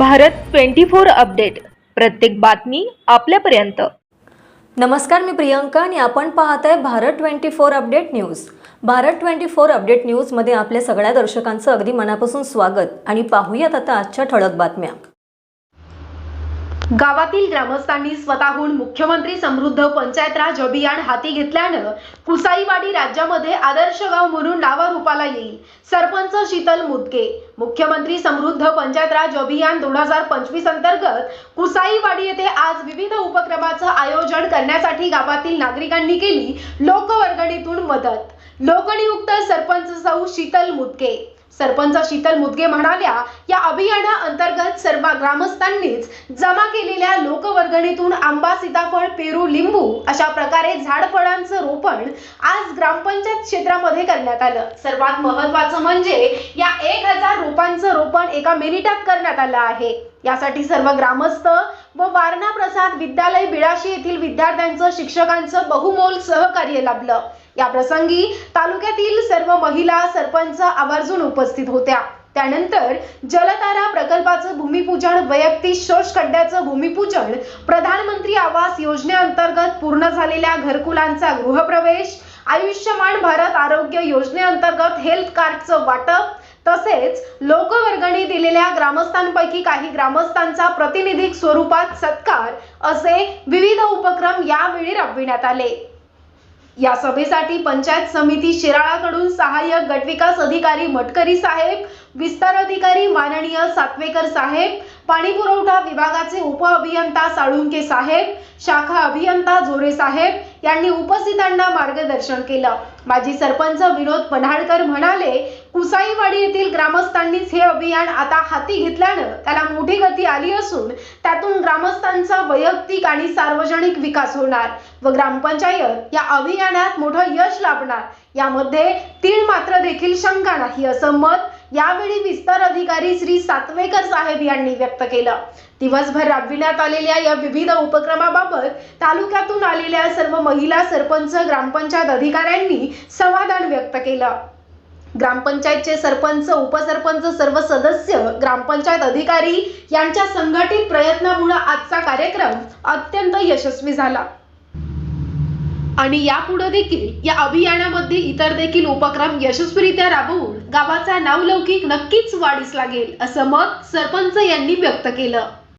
Bharat twenty four update. प्रत्येक बातमी आपल्यापर्यंत. नमस्कार मी प्रियंका आणि आपण पाहत आहे Bharat twenty four update news. Bharat twenty four update न्यूजमध्ये आपल्या सगळ्या दर्शकांचं अगदी मनापासून स्वागत आणि पाहूयात आता आजच्या ठळक बातम्या. गावातील ग्रामस्थांनी स्वतःहून मुख्यमंत्री समृद्ध पंचायत राज अभियान हाती घेतल्यानं कुसाईवाडी राज्यामध्ये आदर्श गाव म्हणून नावारूपाला येईल. सरपंच शीतल मुदके मुख्यमंत्री समृद्ध पंचायत राज अभियान दोन हजार पंचवीस अंतर्गत कुसाईवाडी येथे आज विविध उपक्रमाचं आयोजन करण्यासाठी गावातील नागरिकांनी केली लोकवर्गणीतून मदत. लोकनियुक्त सरपंच सौ शीतल मुदके सरपंच शीतल मुदगे म्हणाल्या या अभियाना अंतर्गत सर्व ग्रामस्थांनीच जमा केलेल्या लोकवर्गणीतून आंबा सीताफळ पेरू लिंबू अशा प्रकारे झाडफळांचं रोपण आज ग्रामपंचायत क्षेत्रामध्ये करण्यात आलं. सर्वात महत्वाचं म्हणजे या एक हजार रोपांचं रोपण एका मिनिटात करण्यात आलं आहे. यासाठी सर्व ग्रामस्थ व वारणा प्रसाद विद्यालय बिळाशी येथील विद्यार्थ्यांचं शिक्षकांचं बहुमोल सहकार्य लाभलं. या प्रसंगी तालुक्यातील सर्व महिला सरपंच आवर्जून उपस्थित होत्या. त्यानंतर जलतारा प्रकल्पाचं भूमिपूजन वैयक्तिक शोष खड्ड्याचं भूमिपूजन प्रधानमंत्री आवास योजनेअंतर्गत पूर्ण झालेल्या घरकुलांचा गृहप्रवेश आयुष्यमान भारत आरोग्य योजनेअंतर्गत हेल्थ कार्डचं वाटप तसेच लोकवर्गणी दिलेल्या ग्रामस्थांपैकी काही ग्रामस्थांचा प्रातिनिधिक स्वरूपात सत्कार असे विविध उपक्रम यावेळी राबविण्यात आले. या सभेसाठी पंचायत समिती शिराळाकडून सहाय्यक गटविकास अधिकारी मटकरी साहेब विस्तार अधिकारी माननीय सातवेकर साहेब पाणी पुरवठा विभागाचे उप अभियंता साळुंके साहेब शाखा अभियंता जोरे साहेब यांनी उपस्थितांना मार्गदर्शन केलं. माजी सरपंच विनोद पन्हाळकर म्हणाले कुसाईवाडी येथील ग्रामस्थांनीच हे अभियान आता हाती घेतल्यानं त्याला मोठी गती आली असून त्यातून ग्रामस्थांचा वैयक्तिक आणि सार्वजनिक विकास होणार व ग्रामपंचायत या अभियानात मोठं यश लाभणार. यामध्ये तीळ मात्र देखील शंका नाही असं मत यावेळी विस्तार अधिकारी श्री सातवेकर साहेब यांनी व्यक्त केलं. दिवसभर राबविण्यात आलेल्या या विविध उपक्रमाबाबत तालुक्यातून आलेल्या सर्व महिला सरपंच ग्रामपंचायत अधिकाऱ्यांनी समाधान व्यक्त केलं. ग्रामपंचायतचे सरपंच उपसरपंच सर्व सदस्य ग्रामपंचायत अधिकारी यांच्या संघटित प्रयत्नामुळे आजचा कार्यक्रम अत्यंत यशस्वी झाला. आणि यापुढे देखील या अभियानामध्ये इतर देखील उपक्रम यशस्वीरित्या राबवून गावाचा नावलौकिक नक्कीच वाढीस लागेल असं मत सरपंच यांनी व्यक्त केलं.